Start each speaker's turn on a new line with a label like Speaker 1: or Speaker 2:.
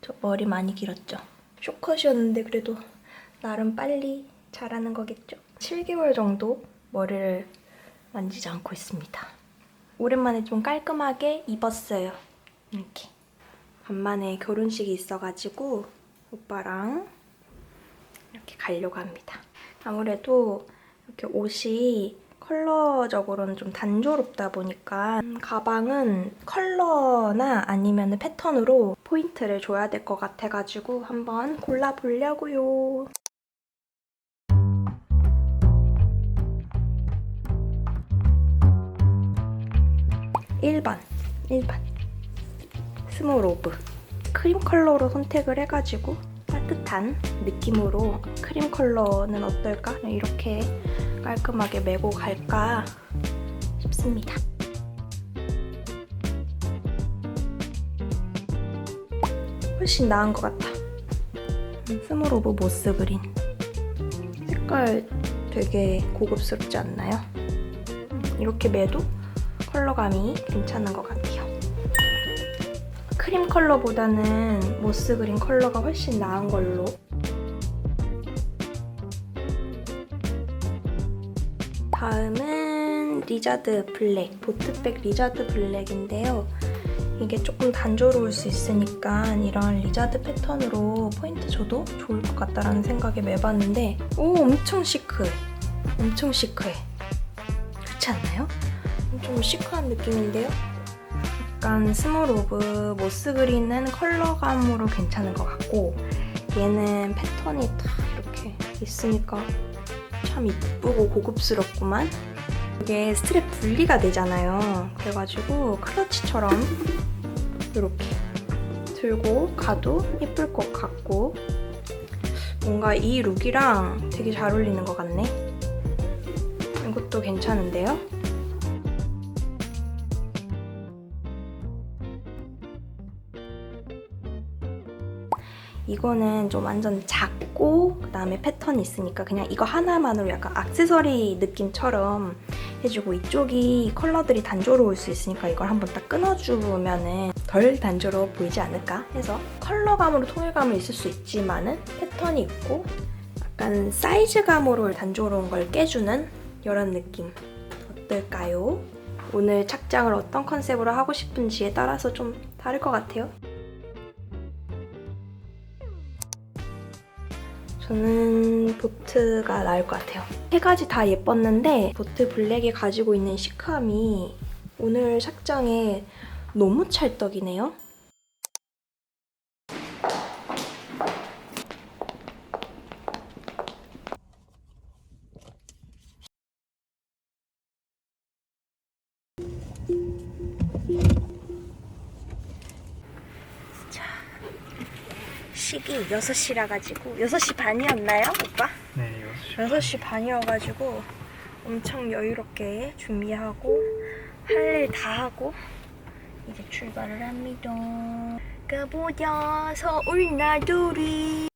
Speaker 1: 저 머리 많이 길었죠? 쇼컷이었는데 그래도 나름 빨리 자라는 거겠죠? 7개월 정도 머리를 만지지 않고 있습니다. 오랜만에 좀 깔끔하게 입었어요. 이렇게. 간만에 결혼식이 있어가지고 오빠랑 이렇게 가려고 합니다. 아무래도 이렇게 옷이 컬러적으로는 좀 단조롭다 보니까 가방은 컬러나 아니면 패턴으로 포인트를 줘야 될 것 같아가지고 한번 골라보려고요. 1번, 1번. 스몰 오브. 크림 컬러로 선택을 해가지고 따뜻한 느낌으로 크림 컬러는 어떨까? 이렇게 깔끔하게 메고 갈까 싶습니다. 훨씬 나은 것 같아. 음, 스몰 오브 모스 그린. 색깔 되게 고급스럽지 않나요? 음, 이렇게 매도 컬러감이 괜찮은 것 같아요. 크림 컬러보다는 모스 그린 컬러가 훨씬 나은 걸로 다음은 리자드 블랙, 보트백 리자드 블랙인데요. 이게 조금 단조로울 수 있으니까 이런 리자드 패턴으로 포인트 줘도 좋을 것 같다라는 생각에 매봤는데 오 엄청 시크해. 엄청 시크해. 좋지 않나요? 좀 시크한 느낌인데요? 약간 스몰 오브 모스 그린은 컬러감으로 괜찮은 것 같고 얘는 패턴이 다 이렇게 있으니까 참 이쁘고 고급스럽구만. 이게 스트랩 분리가 되잖아요. 그래가지고 클러치처럼 이렇게 들고 가도 예쁠 것 같고 뭔가 이 룩이랑 되게 잘 어울리는 것 같네. 이것도 괜찮은데요? 이거는 좀 완전 작고 그 다음에 패턴이 있으니까 그냥 이거 하나만으로 약간 액세서리 느낌처럼 해주고 이쪽이 컬러들이 단조로울 수 있으니까 이걸 한번 딱 끊어주면은 덜 단조로워 보이지 않을까 해서 컬러감으로 통일감은 있을 수 있지만은 패턴이 있고 약간 사이즈감으로 단조로운 걸 깨주는 이런 느낌 어떨까요? 오늘 착장을 어떤 컨셉으로 하고 싶은지에 따라서 좀 다를 것 같아요. 저는 보트가 나을 것 같아요. 세 가지 다 예뻤는데 보트 블랙이 가지고 있는 시크함이 오늘 착장에 너무 찰떡이네요. 시기 6시라 가지고 6시 반이었나요, 오빠?
Speaker 2: 네,
Speaker 1: 6시 반이어 가지고 엄청 여유롭게 준비하고 할 일 다 하고 이제 출발을 합니다. 가보자 서울 나들이